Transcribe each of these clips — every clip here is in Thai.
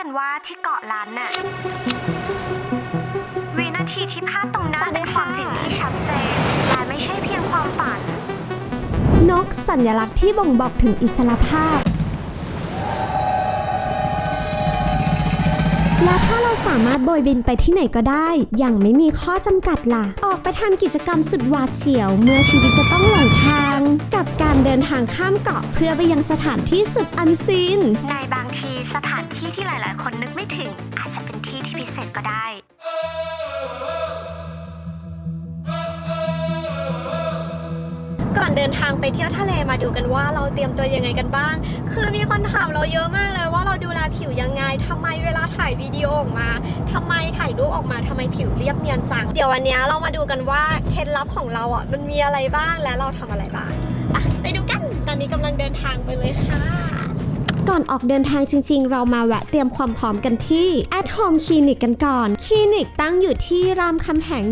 กันว่าที่เกาะล้านน่ะวินาทีที่ภาพตรงหน้าเป็นความจริงที่ชัดเจนและไม่ใช่เพียงความฝัน นกสัญลักษณ์ที่บ่งบอกถึงอิสรภาพ และถ้าเราสามารถโบยบินไปที่ไหนก็ได้ อย่างไม่มีข้อจำกัดล่ะ ออกไปทำกิจกรรมสุดหวาดเสียว เมื่อชีวิตจะต้องหลงทาง กับการเดินทางข้ามเกาะเพื่อไปยังสถานที่สุดอันซีนในบางทีสถาน อาจจะเป็นที่ที่พิเศษก็ได้ ก่อนเดินทางไปเที่ยวทะเลมาดูกันว่าเราเตรียมตัวยังไงกันบ้าง คือมีคนถามเราเยอะมากเลยว่าเราดูแลผิวยังไงทำไมเวลาถ่ายวิดีโอออกมาทำไมถ่ายรูปออกมาทำไมผิวเรียบเนียนจัง เดี๋ยววันนี้เรามาดูกันว่าเคล็ดลับของเราอะมันมีอะไรบ้างและเราทำอะไรบ้างอะไปดูกัน ตอนนี้กำลังเดินทางไปเลยค่ะ ก่อนออกเดินทางจริง ๆ เรามาแวะเตรียมความพร้อมกันที่ at home clinic กันก่อน คลินิกตั้งอยู่ที่รามคำแหง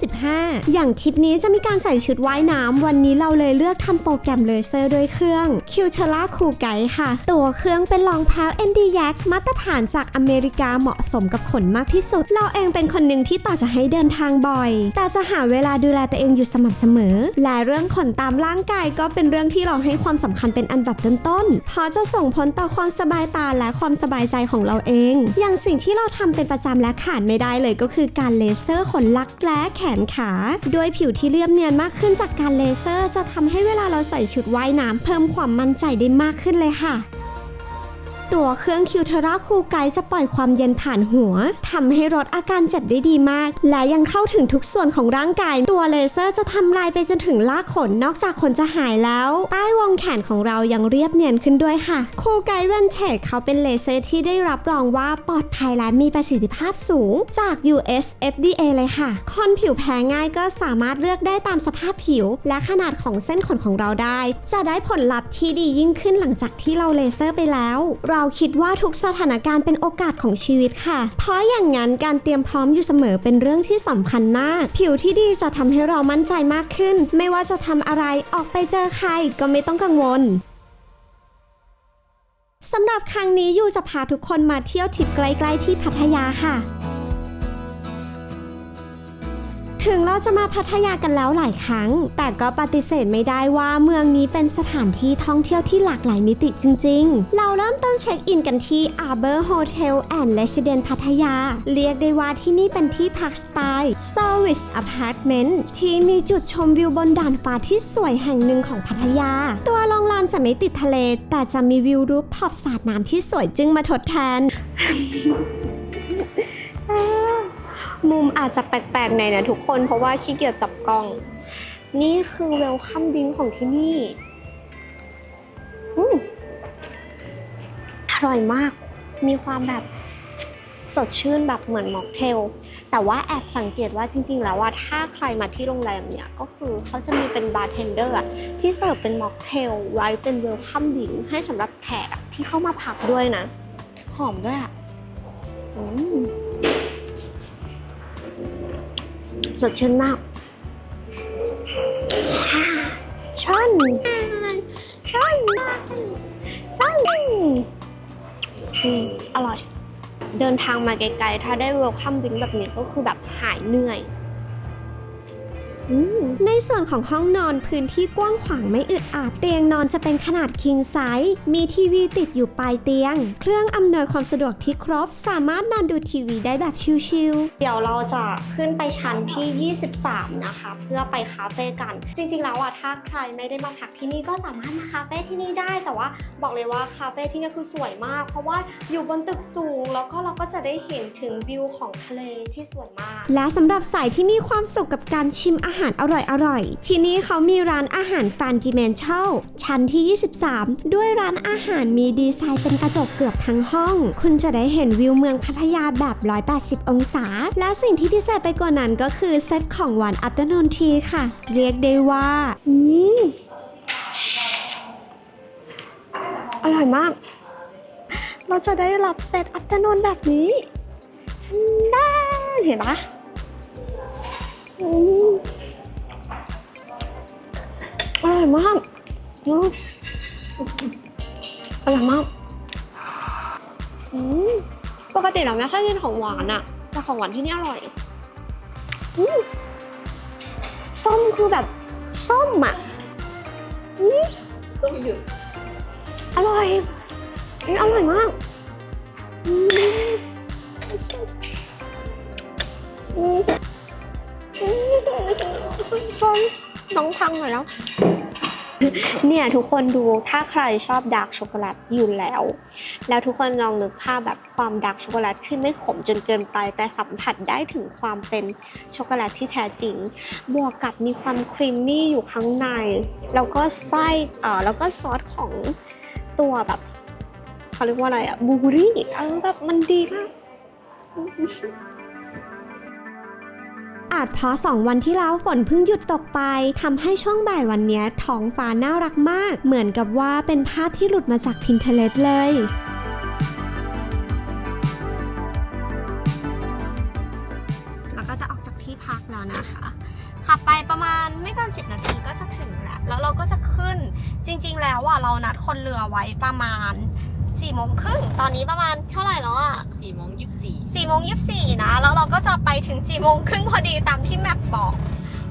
125 อย่างทริปนี้จะมีการใส่ชุดว่ายน้ำ วันนี้เราเลยเลือกทำโปรแกรมเลเซอร์ด้วยเครื่อง c u t e r a Cool Guide ค่ะ ตัวเครื่องเป็นรองเท้า ND Yak มาตรฐานจากอเมริกาเหมาะสมกับขนมากที่สุด เราเองเป็นคนหนึ่งที่ต่อจะให้เดินทางบ่อย แต่จะหาเวลาดูแลตัวเองอยู่สม่ำเสมอ และเรื่องขนตามร่างกายก็เป็นเรื่องที่เราให้ความสำคัญเป็นอันดับต้นๆเพราะจะส่งผลต่อความสบายตาและความสบายใจของเราเอง อย่างสิ่งที่เราทำเป็นประจำและขาดไม่ได้เลยก็คือการเลเซอร์ขนลักและแขนขา โดยผิวที่เรียบเนียนมากขึ้นจากการเลเซอร์ จะทำให้เวลาเราใส่ชุดว่ายน้ำเพิ่มความมั่นใจได้มากขึ้นเลยค่ะ ตัวเครื่องคิวเทราคูไกจะปล่อยความเย็นผ่านหัวทำให้ลดอาการเจ็บได้ดีมาก และยังเข้าถึงทุกส่วนของร่างกาย ตัวเลเซอร์จะทำลายไปจนถึงลากขนนอกจากขนจะหายแล้ว ใต้วงแขนของเรายังเรียบเนียนขึ้นด้วยค่ะ คูไกเวนเทคเขาเป็นเลเซอร์ที่ได้รับรองว่าปลอดภัยและมีประสิทธิภาพสูงจาก US FDA เลยค่ะ คนผิวแพ้ง่ายก็สามารถเลือกได้ตามสภาพผิว และขนาดของเส้นขนของเราได้ จะได้ผลลัพธ์ที่ดียิ่งขึ้นหลังจากที่เราเลเซอร์ไปแล้วเราคิดว่าทุกสถานการณ์เป็นโอกาสของชีวิตค่ะ เพราะอย่างนั้นการเตรียมพร้อมอยู่เสมอเป็นเรื่องที่สำคัญมาก ผิวที่ดีจะทำให้เรามั่นใจมากขึ้น ไม่ว่าจะทำอะไรออกไปเจอใครก็ไม่ต้องกังวลสำหรับครั้งนี้ยูจะพาทุกคนมาเที่ยวทริปใกล้ๆที่พัทยาค่ะ ถึงเราจะมาพัทยากันแล้วหลายครั้ง แต่ก็ปฏิเสธไม่ได้ว่าเมืองนี้เป็นสถานที่ท่องเที่ยวที่หลากหลายมิติจริง ๆ เราเริ่มต้นเช็คอินกันที่ Arbor Hotel and Residence พัทยา เรียกได้ว่าที่นี่เป็นที่พักสไตล์ Service Apartment ที่มีจุดชมวิวบนดานฟ้าที่สวยแห่งหนึ่งของพัทยา ตัวโรงแรมจะไม่ติดทะเล แต่จะมีวิวรูปท็อปสาดน้ำที่สวยจึงมาทดแทน มุมอาจจะแปลกๆหน่อยนะทุกคนเพราะว่าขี้เกียจจับกล้อง นี่คือเวลคัมดิ้งของที่นี่อร่อยมาก มีความแบบสดชื่นแบบเหมือนม็อกเทล แต่ว่าแอบสังเกตว่าจริง ๆ แล้วว่าถ้าใครมาที่โรงแรมเนี่ย ก็คือเขาจะมีเป็นบาร์เทนเดอร์ที่เสิร์ฟเป็นม็อกเทลไว้เป็นเวลคัมดิ้งให้สำหรับแขกที่เข้ามาพักด้วยนะ หอมด้วยอะ อืม สดชื่นมากช่อนช่อนช่อนอือร่อย เดินทางมาไกลๆ ถ้าได้เวลคัมดิ้งแบบนี้ก็คือแบบหายเหนื่อย ในส่วนของห้องนอนพื้นที่กว้างขวางไม่อึดอัดเตียงนอนจะเป็นขนาด king size มีทีวีติดอยู่ปลายเตียง เครื่องอำนวยความสะดวกที่ครบ สามารถนอนดูทีวีได้แบบชิลๆ เดี๋ยวเราจะขึ้นไปชั้นที่ 23 นะคะ เพื่อไปคาเฟ่กัน จริงๆ แล้วอะถ้าใครไม่ได้มาพักที่นี่ก็สามารถมาคาเฟ่ที่นี่ได้ แต่ว่าบอกเลยว่าคาเฟ่ที่นี่คือสวยมาก เพราะว่าอยู่บนตึกสูง แล้วก็เราก็จะได้เห็นถึงวิวของทะเลที่สวยมาก และสำหรับสายที่มีความสุขกับการชิมอาหารอร่อยๆ ที่นี่เขามีร้านอาหารฟานดิเมนเชลชั้นที่ 23 ด้วยร้านอาหารมีดีไซน์เป็นกระจกเกือบทั้งห้อง คุณจะได้เห็นวิวเมืองพัทยาแบบ 180 องศา และสิ่งที่พิเศษไปกว่านั้นก็คือเซตของหวันอั t e r n o o n tea ค่ะ เรียกได้ว่า อืม อร่อยมาก เราจะได้รับเซตอั t e r n o o n แบบนี้ได้เห็นปะอืม อร่อยมากอร่อยมากปกติเราไม่ค่อยกินของหวานอะแต่ของหวานที่นี่อร่อยส้มคือแบบส้มอะอืมต้องหยุดอร่อยอืมอร่อยมากอืมอืมอืมส้ม น้องพังหน่อยแล้ว เนี่ยทุกคนดูถ้าใครชอบดาร์กช็อกโกแลตอยู่แล้ว แล้วทุกคนลองนึกภาพแบบความดาร์กช็อกโกแลตที่ไม่ขมจนเกินไป แต่สัมผัสได้ถึงความเป็นช็อกโกแลตที่แท้จริง บวกกับมีความครีมมี่อยู่ข้างใน แล้วก็ไส้เอ่อแล้วก็ซอสของตัวแบบเขาเรียกว่าอะไรอะบูรี่เออแบบมันดีมาก อาจเพราะสองวันที่แล้วฝนเพิ่งหยุดตกไปทำให้ช่วงบ่ายวันนี้ท้องฟ้าน่ารักมาก เหมือนกับว่าเป็นภาพที่หลุดมาจาก Pinterest เลยแล้วก็จะออกจากที่พักแล้วนะคะ ขับไปประมาณไม่เกิน 10 นาทีก็จะถึงแล้ว แล้วเราก็จะขึ้นจริง ๆ แล้วอะเรานัดคนเรือไว้ประมาณ 4โมงครึ่งตอนนี้ประมาณเท่าไหร่แล้วอะสี่โมงยี่สิบสี่4โมง24นะ แล้วเราก็จะไปถึง4โมงครึ่งพอดีตามที่แมปบอก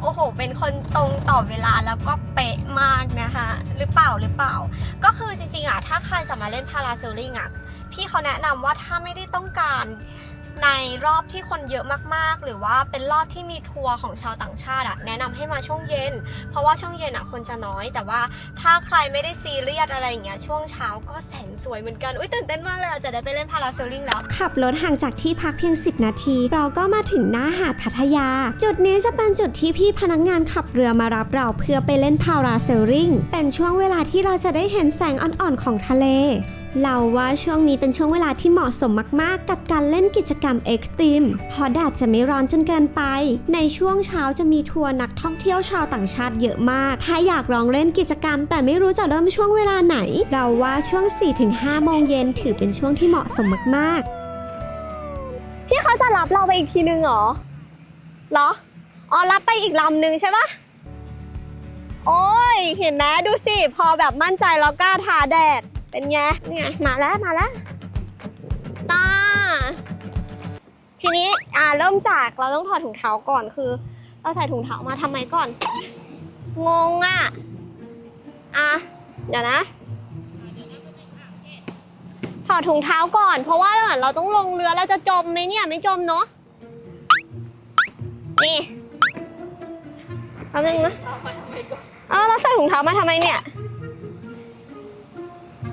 โอ้โห เป็นคนตรงต่อเวลาแล้วก็เป๊ะมากนะคะหรือเปล่าหรือเปล่า ก็คือจริงๆอะถ้าใครจะมาเล่นพาราเซลลิงอะพี่เขาแนะนำว่าถ้าไม่ได้ต้องการ ในรอบที่คนเยอะมากๆ หรือว่าเป็นรอบที่มีทัวร์ของชาวต่างชาติอะแนะนำให้มาช่วงเย็น เพราะว่าช่วงเย็นอะคนจะน้อย แต่ว่าถ้าใครไม่ได้ซีเรียสอะไรอย่างเงี้ยช่วงเช้าก็แสงสวยเหมือนกัน อุ้ยตื่นเต้นมากเลยอะจะได้ไปเล่นพาราเซลลิงแล้ว ขับรถห่างจากที่พักเพียง 10 นาที เราก็มาถึงหน้าหาดพัทยา จุดนี้จะเป็นจุดที่พี่พนักงานขับเรือมารับเราเพื่อไปเล่นพาราเซลลิงเป็นช่วงเวลาที่เราจะได้เห็นแสงอ่อนๆของทะเล เราว่าช่วงนี้เป็นช่วงเวลาที่เหมาะสมมากๆ กับการเล่นกิจกรรมเอ็กซ์ตรีมเพราะแดดจะไม่ร้อนจนเกินไป ในช่วงเช้าจะมีทัวร์นักท่องเที่ยวชาวต่างชาติเยอะมาก ถ้าอยากลองเล่นกิจกรรม แต่ไม่รู้จะเริ่มช่วงเวลาไหน เราว่าช่วง 4-5 โมงเย็นถือเป็นช่วงที่เหมาะสมมากๆพี่เขาจะรับเราไปอีกทีนึงเหรอเหรออ๋อรับไปอีกลำนึงใช่ปะโอ้ย เห็นไหมดูสิ พอแบบมั่นใจแล้วกล้าทาแดด เป็นไงนี่ไงมาแล้วมาแล้วตาทีนี้อ่าเริ่มจากเราต้องถอดถุงเท้าก่อนคือ เราใส่ถุงเท้ามาทำไมก่อน งงอะอะเดี๋ยวนะถอดถุงเท้าก่อน เพราะว่าเหมือนเราต้องลงเรือเราจะจมไหมเนี่ยไม่จมเนาะนี่แป๊บนึงนะเออเราใส่ถุงเท้ามาทำไมเนี่ย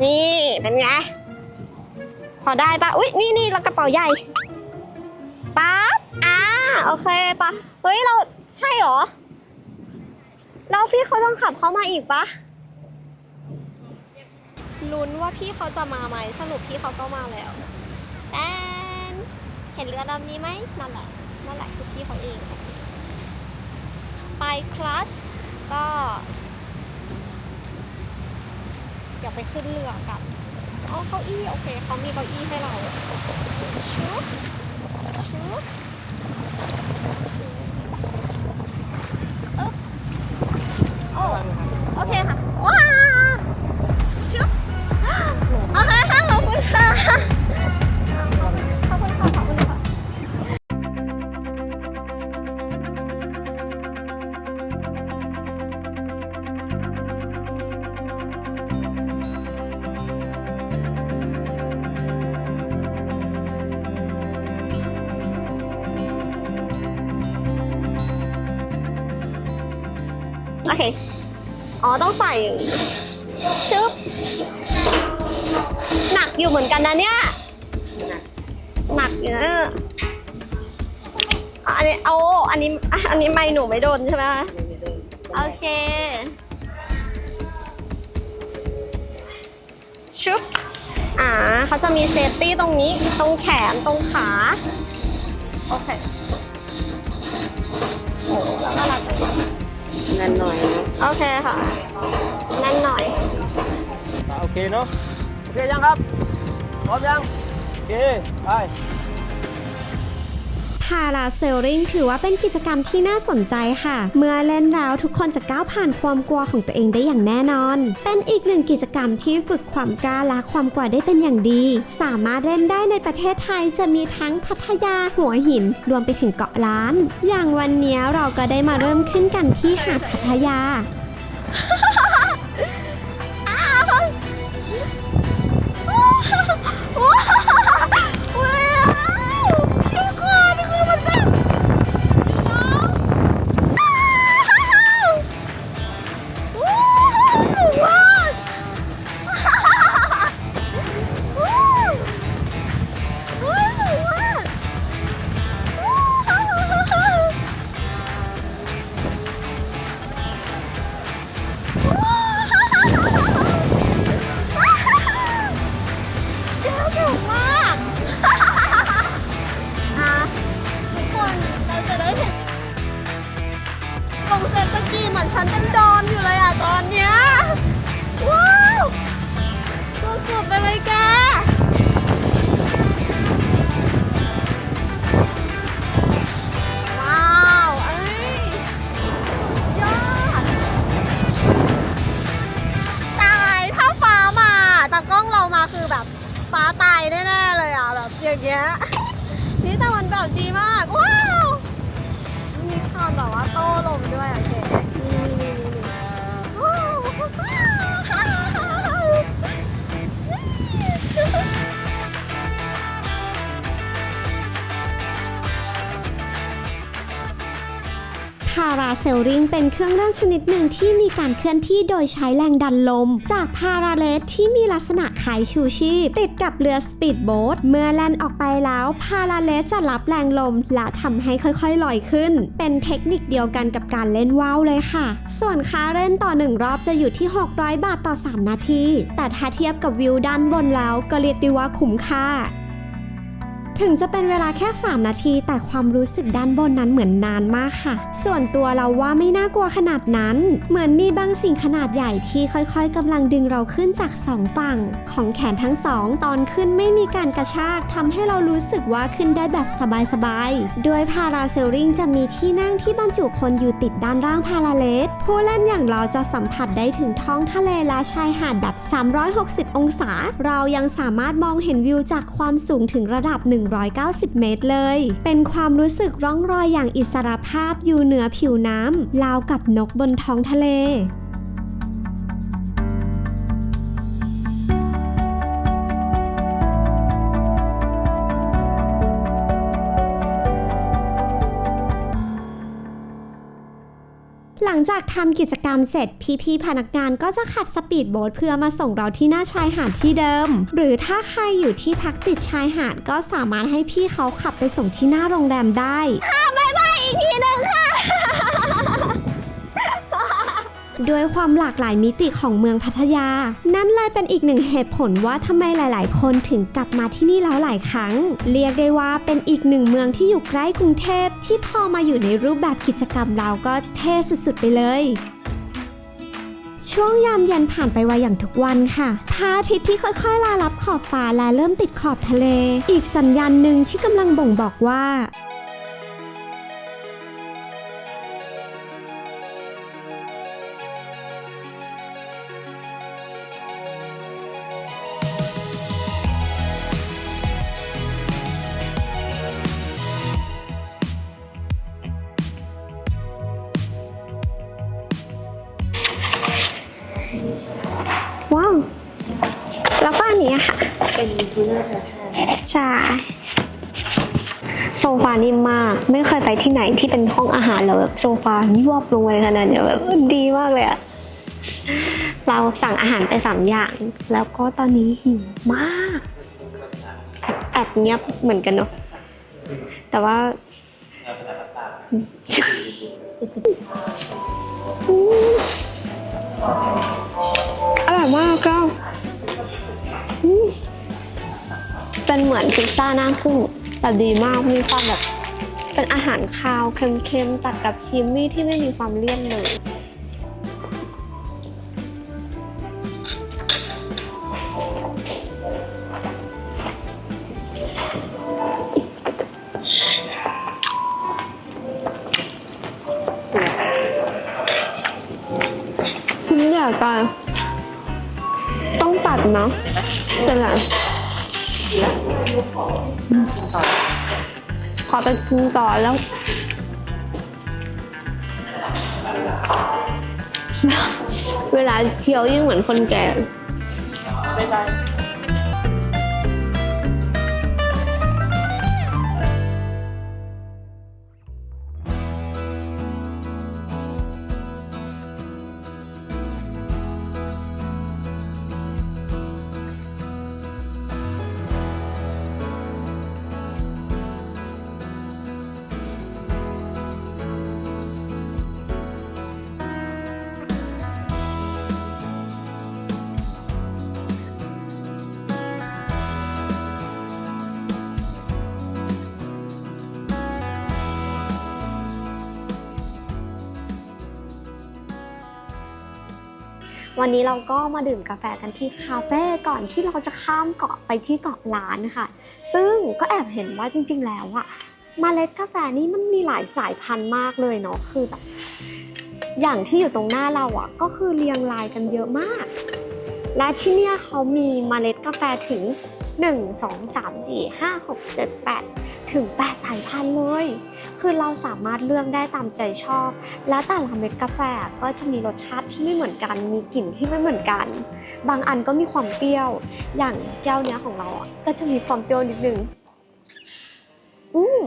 นี่เป็นไง พอได้ปะอุ๊ย นี่นี่แล้วกระเป๋าใหญ่ปั๊บอ่าโอเคปะเฮ้ย เราใช่หรอ แล้วพี่เขาต้องขับเข้ามาอีกปะลุ้นว่าพี่เขาจะมาไหมสรุปพี่เขาก็มาแล้วแตนเห็นเรือลำนี้ไหมนั่นแหละนั่นแหละคือพี่เขาเอง ไปคลัชก็ เดี๋ยวไปขึ้นเรือกับอ๋อเก้าอี้โอเคเขามีเก้าอี้ให้เราชุบชุบชุบเอ๊บโอ้โอเคค่ะ อเค อ๋อ ต้องใส่ ชึบ หนักอยู่เหมือนกันนะเนี่ย หนักอยู่นะอะอันนี้เอาอันนี้ อันนี้ไม่หนูไม่โดนใช่ไหมคะโอเคชึบอ่าเขาจะมีเซฟตี้ตรงนี้ ตรงแขน ตรงขา โอเคโอ้แล้วก็เราจะเงิ นหน่อยนะโอเคค่ะนั่นหน่อยอะโอเคเนาะ โอเคยังครับ พร้อมยัง โอเค ไปภาราเซลลิงถือว่าเป็นกิจกรรมที่น่าสนใจค่ะ เมื่อเล่นแล้วทุกคนจะก้าวผ่านความกลัวของตัวเองได้อย่างแน่นอน เป็นอีกหนึ่งกิจกรรมที่ฝึกความกล้าและความกลัวได้เป็นอย่างดี สามารถเล่นได้ในประเทศไทยจะมีทั้งพัทยาหัวหิน รวมไปถึงเกาะล้าน อย่างวันนี้เราก็ได้มาเริ่มขึ้นกันที่หาดพัทยา เาราเซลลิงเป็นเครื่องเล่นชนิดหนึ่งที่มีการเคลื่อนที่โดยใช้แรงดันลม จากพาราเลสที่มีลักษณะคล้ายชูชีพ ติดกับเรือสปีดโบ๊ทเมื่อแล่นออกไปแล้วพาราเลสจะรับแรงลม และทำให้ค่อยๆลอยขึ้น เป็นเทคนิคเดียวกันกับการเล่นว่าวเลยค่ะ ส่วนค่าเล่นต่อหนึ่งรอบจะอยู่ที่ 600 บาทต่อ 3 นาที แต่ถ้าเทียบกับวิวด้านบนแล้วก็เรียกได้ว่าคุ้มค่า ถึงจะเป็นเวลาแค่ 3 นาที แต่ความรู้สึกด้านบนนั้นเหมือนนานมากค่ะ ส่วนตัวเราว่าไม่น่ากลัวขนาดนั้น เหมือนมีบางสิ่งขนาดใหญ่ที่ค่อยๆกำลังดึงเราขึ้นจากสองฝั่งของแขนทั้งสองตอนขึ้นไม่มีการกระชากทำให้เรารู้สึกว่าขึ้นได้แบบสบายๆ โดยพาราเซลลิงจะมีที่นั่งที่บรรจุคนอยู่ติดด้านล่างพาราเลสผู้เล่นอย่างเราจะสัมผัสได้ถึงท้องทะเลและชายหาดแบบ 360 องศา เรายังสามารถมองเห็นวิวจากความสูงถึงระดับ190 เมตรเลย เป็นความรู้สึกร่องรอยอย่างอิสระภาพอยู่เหนือผิวน้ำราวกับนกบนท้องทะเล ลังจากทำกิจกรรมเสร็จพี่ๆพนักงานก็จะขับสปีดโบ๊ทเพื่อมาส่งเราที่หน้าชายหาดที่เดิม หรือถ้าใครอยู่ที่พักติดชายหาดก็สามารถให้พี่เขาขับไปส่งที่หน้าโรงแรมได้ ด้วยความหลากหลายมิติของเมืองพัทยา นั่นเลยเป็นอีกหนึ่งเหตุผลว่าทำไมหลาย ๆ คนถึงกลับมาที่นี่แล้วหลายครั้ง เรียกได้ว่าเป็นอีกหนึ่งเมืองที่อยู่ใกล้กรุงเทพที่พอมาอยู่ในรูปแบบกิจกรรมเราก็เท่สุด ๆ ไปเลยช่วงยามเย็นผ่านไปไวอย่างทุกวันค่ะพระอาทิตย์ที่ค่อยๆลาลับขอบฟ้าและเริ่มติดขอบทะเล อีกสัญญาณหนึ่งที่กำลังบ่งบอกว่า ว้าว แล้วก็อันนี้ค่ะ เป็นทูน่าแท้ใช่โซฟานิ่มมาก ไม่เคยไปที่ไหนที่เป็นห้องอาหารแล้วแบบโซฟายวบลงไปขนาดเนี้ยแบบดีมากเลยอะเราสั่งอาหารไปสามอย่าง แล้วก็ตอนนี้หิวมากแอบแอบเงียบเหมือนกันเนาะแต่ว่า อร่อยมากก็อืมเป็นเหมือนพิซซ่าหน้ากุ้งแต่ดีมากมีความแบบเป็นอาหารคาวเค็มๆตัดกับครีมมี่ที่ไม่มีความเลี่ยนเลย เนาะเป็นไรขอไปกินต่อแล้วเวลาเคี้ยวยิ่งเหมือนคนแก่ บ๊ายบาย วันนี้เราก็มาดื่มกาแฟกันที่คาเฟ่ก่อนที่เราจะข้ามเกาะไปที่เกาะล้านค่ะ ซึ่งก็แอบเห็นว่าจริง ๆ แล้วอะเมล็ดกาแฟนี่มันมีหลายสายพันธุ์มากเลยเนาะคือแบบอย่างที่อยู่ตรงหน้าเราอะก็คือเรียงรายกันเยอะมาก และที่เนี่ยเขามีเมล็ดกาแฟถึง 1 2 3 4 5 6 7 8 ถึง 8 สายพันธุ์เลย คือเราสามารถเลือกได้ตามใจชอบ และแต่ละเม็ดกาแฟก็จะมีรสชาติที่ไม่เหมือนกัน มีกลิ่นที่ไม่เหมือนกัน บางอันก็มีความเปรี้ยว อย่างแก้วเนี้ยของเราอะก็จะมีความเปรี้ยวนิดนึงอืม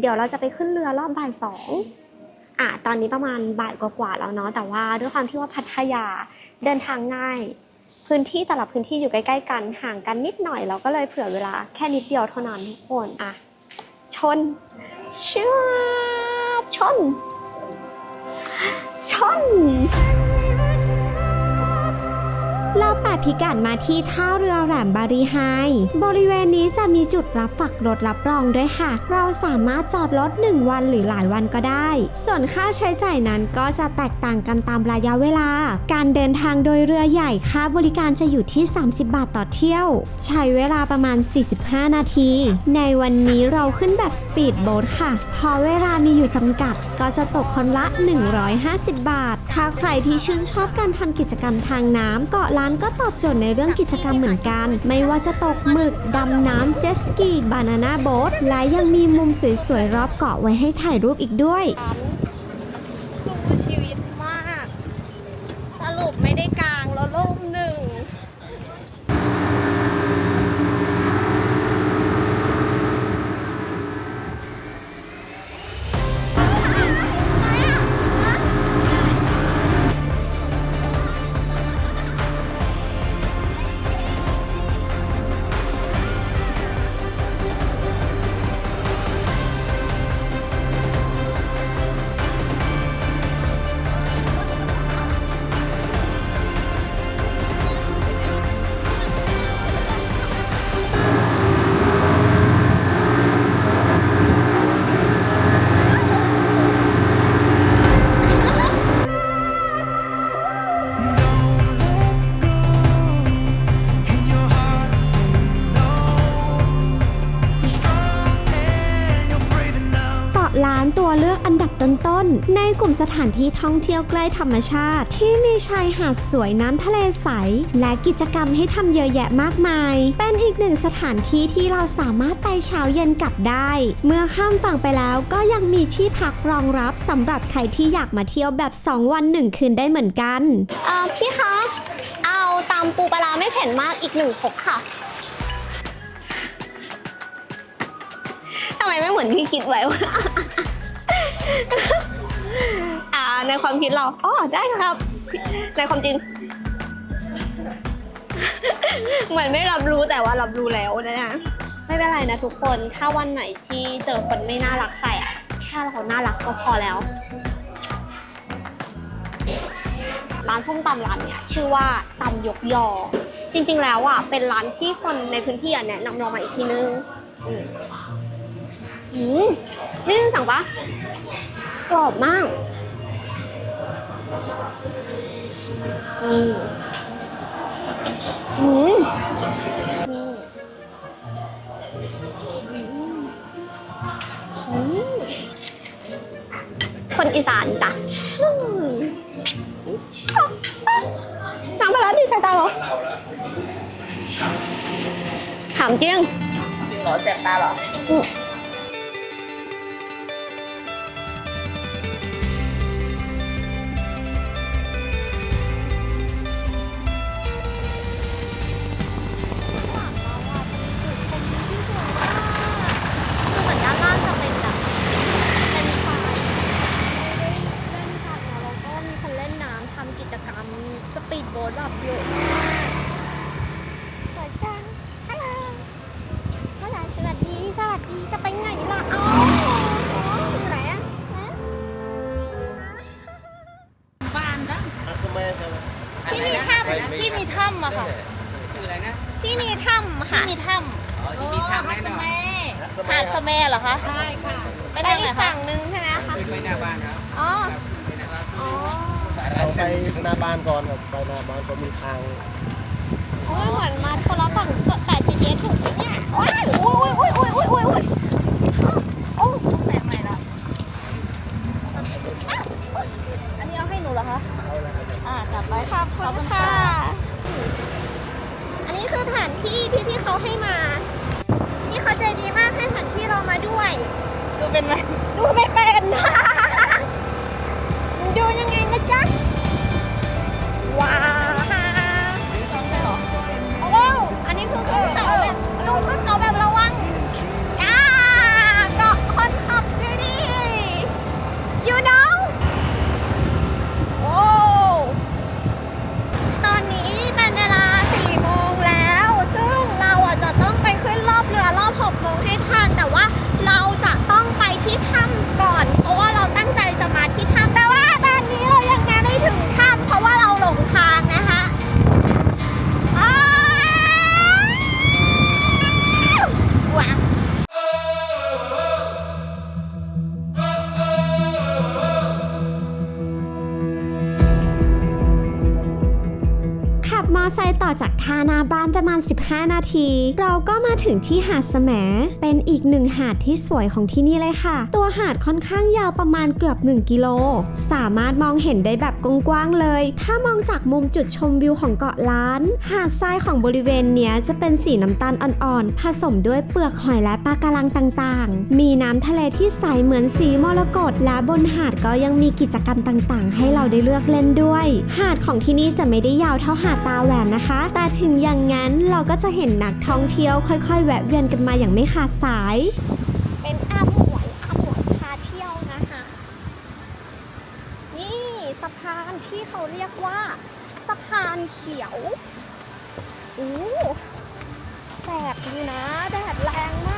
เดี๋ยวเราจะไปขึ้นเรือรอบบ่ายสองอะตอนนี้ประมาณบ่ายกว่าๆแล้วเนาะ แต่ว่าด้วยความที่ว่าพัทยาเดินทางง่าย พื้นที่แต่ละพื้นที่อยู่ใกล้ ๆ กันห่างกันนิดหน่อยเราก็เลยเผื่อเวลาแค่นิดเดียวเท่านั้นทุกคนอะ ชนเชื่อชนชน เราแปะพิกัดมาที่ท่าเรือแหลมบารีไฮ บริเวณนี้จะมีจุดรับฝากรถรับรองด้วยค่ะ เราสามารถจอดรถ 1 วันหรือหลายวันก็ได้ ส่วนค่าใช้จ่ายนั้นก็จะแตกต่างกันตามระยะเวลา การเดินทางโดยเรือใหญ่ค่าบริการจะอยู่ที่ 30 บาทต่อเที่ยว ใช้เวลาประมาณ 45 นาที ในวันนี้เราขึ้นแบบสปีดโบ๊ทค่ะ พอเวลามีอยู่จำกัดก็จะตกคนละ 150 บาท ถ้าใครที่ชื่นชอบการทำกิจกรรมทางน้ำเกาะล้านก็ตอบโจทย์ในเรื่องกิจกรรมเหมือนกัน ไม่ว่าจะตกหมึก ดำน้ำเจ็ตสกี บานาน่าโบ๊ทและยังมีมุมสวยๆ รอบเกาะไว้ให้ถ่ายรูปอีกด้วย ในกลุ่มสถานที่ท่องเที่ยวใกล้ธรรมชาติ ที่มีชายหาดสวยน้ำทะเลใส และกิจกรรมให้ทำเยอะแยะมากมาย เป็นอีกหนึ่งสถานที่ที่เราสามารถไปเช้าเย็นกลับได้ เมื่อข้ามฝั่งไปแล้วก็ยังมีที่พักรองรับสำหรับใครที่อยากมาเที่ยวแบบ 2 วัน 1 คืนได้เหมือนกัน เอ่อพี่คะ เอาตำปูปลาร้าไม่เผ็ดมากอีกหนึ่งครกค่ะ ทำไมไม่เหมือนที่คิดไว้วะ อ่าในความคิดเราอ๋อได้ครับ ในความจริง เหมือนไม่รับรู้แต่ว่ารับรู้แล้วนะ ไม่เป็นไรนะทุกคน ถ้าวันไหนที่เจอคนไม่น่ารักใส่อะแค่เราน่ารักก็พอแล้ว ร้านส้มตำร้านเนี้ยชื่อว่าตำยกยอ จริง ๆ แล้วอะเป็นร้านที่คนในพื้นที่อะแนะนำเรามาอีกทีนึงอืมอืมนี่นึงสั่งปะ กรอบมากอืมอืมคนอีสานจ้ะน้ำปลาดีใจตาหรอถามจริงขอแสบตาหรอ ปีดโบ๊ทแบบเยอะมากสวยจังฮัลโหลฮัลโหลสวัสดี สวัสดี จะไปไหนล่ะอ๋ออ๋ออยู่ไหนอะฮะบ้านนะที่มีถ้ำที่มีถ้ำอะค่ะที่มีถ้ำค่ะมีถ้ำอ๋อที่มีถ้ำแน่นอนหาดสะแมเหรอคะ ใช่ค่ะ ไปไปทางอีไหนกคะฝั่งนึงใช่ไหมคะไปหน้าบ้านครับ อ๋อ อ๋อ เราไปหน้าบ้านก่อนครับไปหน้าบ้านก็มีทางโอ้ยเหมือนมาคนละฝั่งแต่ GPS ถูกไหมเนี่ยว้ายโอ้ยโอ้ยโอ้ยโอ้ยโอ้ยโอ้ยโอ้ยแปลกใหม่ละอ้าวอันนี้เอาให้หนูเหรอคะอ่าจับไปขอบคุณค่ะ อันนี้คือแผนที่ที่พี่เขาให้มานี่เขาใจดีมากให้แผนที่เรามาด้วย ดูเป็นไหมดูไม่เป็น ดูยังไงนะจ๊ะ ว้าวโอ้โหอันนี้คือขึ้นเขาแบบลงขึ้นเขาแบบระวังจ้าเกาะคนขับดูดิ you know โอ้ตอนนี้เป็นเวลา4โมงแล้ว ซึ่งเราอะจะต้องไปขึ้นรอบเรือรอบ6โมงให้ อไซค์ต่อจากท่านาบ้านประมาณ 15 นาที เราก็มาถึงที่หาดแสมเป็นอีกหนึ่งหาดที่สวยของที่นี่เลยค่ะ ตัวหาดค่อนข้างยาวประมาณเกือบ 1 กิโล สามารถมองเห็นได้แบบกว้างๆเลย ถ้ามองจากมุมจุดชมวิวของเกาะล้าน หาดทรายของบริเวณเนี้ยจะเป็นสีน้ำตาลอ่อนๆ ผสมด้วยเปลือกหอยและปลาการังต่างๆ มีน้ำทะเลที่ใสเหมือนสีมรกตและบนหาดก็ยังมีกิจกรรมต่างๆ ให้เราได้เลือกเล่นด้วย หาดของที่นี่จะไม่ได้ยาวเท่าหาดตาแหวนนะคะ แต่ถึงอย่างนั้นเราก็จะเห็นนักท่องเที่ยวค่อย ๆ แวะเวียนกันมาอย่างไม่ขาดสาย เป็นอาหมวยอาหมวยพาเที่ยวนะคะ นี่สะพานที่เขาเรียกว่าสะพานเขียวอู้แสบอยู่นะแดดแรงมาก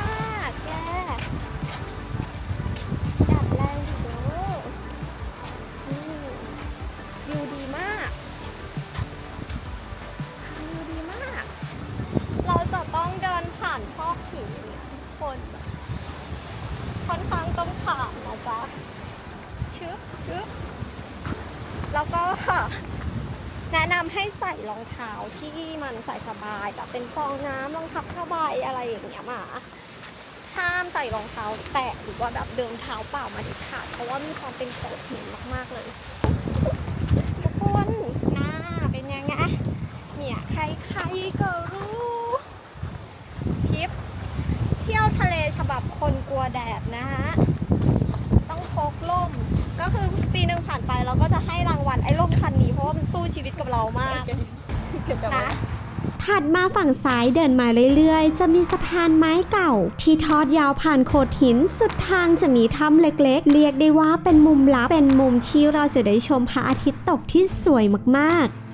ผ่านซอกหินเนี่ยทุกคนค่อนข้างต้องผ่านนะจ๊ะชึบชึบแล้วก็แนะนำให้ใส่รองเท้าที่มันใส่สบายแบบเป็นฟองน้ำรองเท้าผ้าใบอะไรอย่างเงี้ยมาห้ามใส่รองเท้าแตะหรือว่าแบบเดินเท้าเปล่ามาเด็ดขาดเพราะว่ามีความเป็นโขดหินมากๆเลยทุกคนหน้าเป็นยังไงเนี่ยใครๆก็รู้ทริปเที่ยวทะเลฉบับคนกลั วแดดนะฮะ ต้องพกล่ม ก็คือปีหนึ่งผ่านไปเราก็จะให้รางวัลไอ้ล่มคันนี้เพราะว่ามันสู้ชีวิตกับเรามากนะถัดมาฝั่งซ้ายเดินมาเรื่อยๆ จะมีสะพานไม้เก่า ที่ทอดยาวผ่านโขดหินสุดทางจะมีถ้ำเล็กๆ เรียกได้ว่าเป็นมุมลับเป็นมุมที่เราจะได้ชมพระอาทิตย์ตกที่สวยมากๆ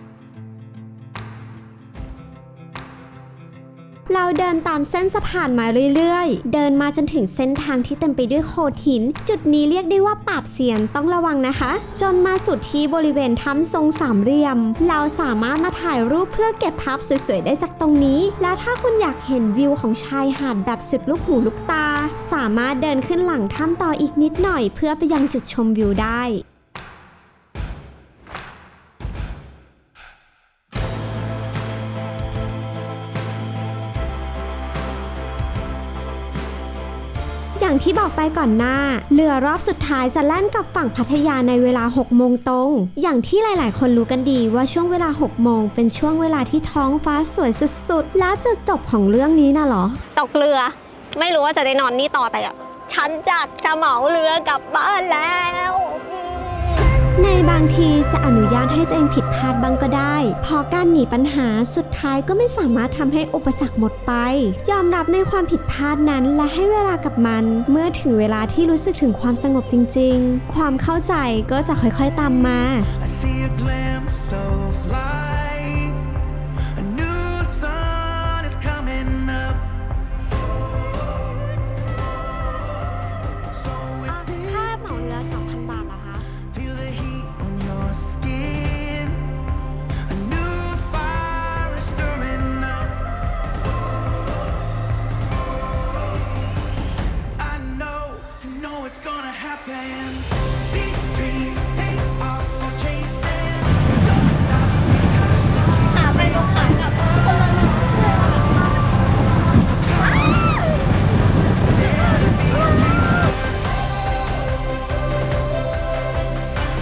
เราเดินตามเส้นสะพานมาเรื่อยๆ เดินมาจนถึงเส้นทางที่เต็มไปด้วยโขดหิน จุดนี้เรียกได้ว่าปราบเสียนต้องระวังนะคะ จนมาสุดที่บริเวณถ้ำทรงสามเหลี่ยม เราสามารถมาถ่ายรูปเพื่อเก็บภาพสวยๆได้จากตรงนี้ และถ้าคุณอยากเห็นวิวของชายหาดแบบสุดลูกหูลูกตา สามารถเดินขึ้นหลังถ้ำต่ออีกนิดหน่อย เพื่อไปยังจุดชมวิวได้ ที่บอกไปก่อนหน้า เรือรอบสุดท้ายจะแล่นกับฝั่งพัทยาในเวลา 6 โมงตรง อย่างที่หลาย ๆ คนรู้กันดีว่าช่วงเวลา 6 โมง เป็นช่วงเวลาที่ท้องฟ้าสวยสุด ๆ แล้วจุดจบของเรื่องนี้น่ะเหรอ ตกเรือ ไม่รู้ว่าจะได้นอนนี่ต่อแต่ฉันจัดจะเหมาเรือกลับบ้านแล้ว ในบางทีจะอนุญาตให้ตัวเองผิดพลาดบ้างก็ได้ พอการหนีปัญหาสุดท้ายก็ไม่สามารถทำให้อุปสรรคหมดไป ยอมรับในความผิดพลาดนั้นและให้เวลากับมัน เมื่อถึงเวลาที่รู้สึกถึงความสงบจริง ๆ ความเข้าใจก็จะค่อยๆตามมา I see a glimpse of light. I am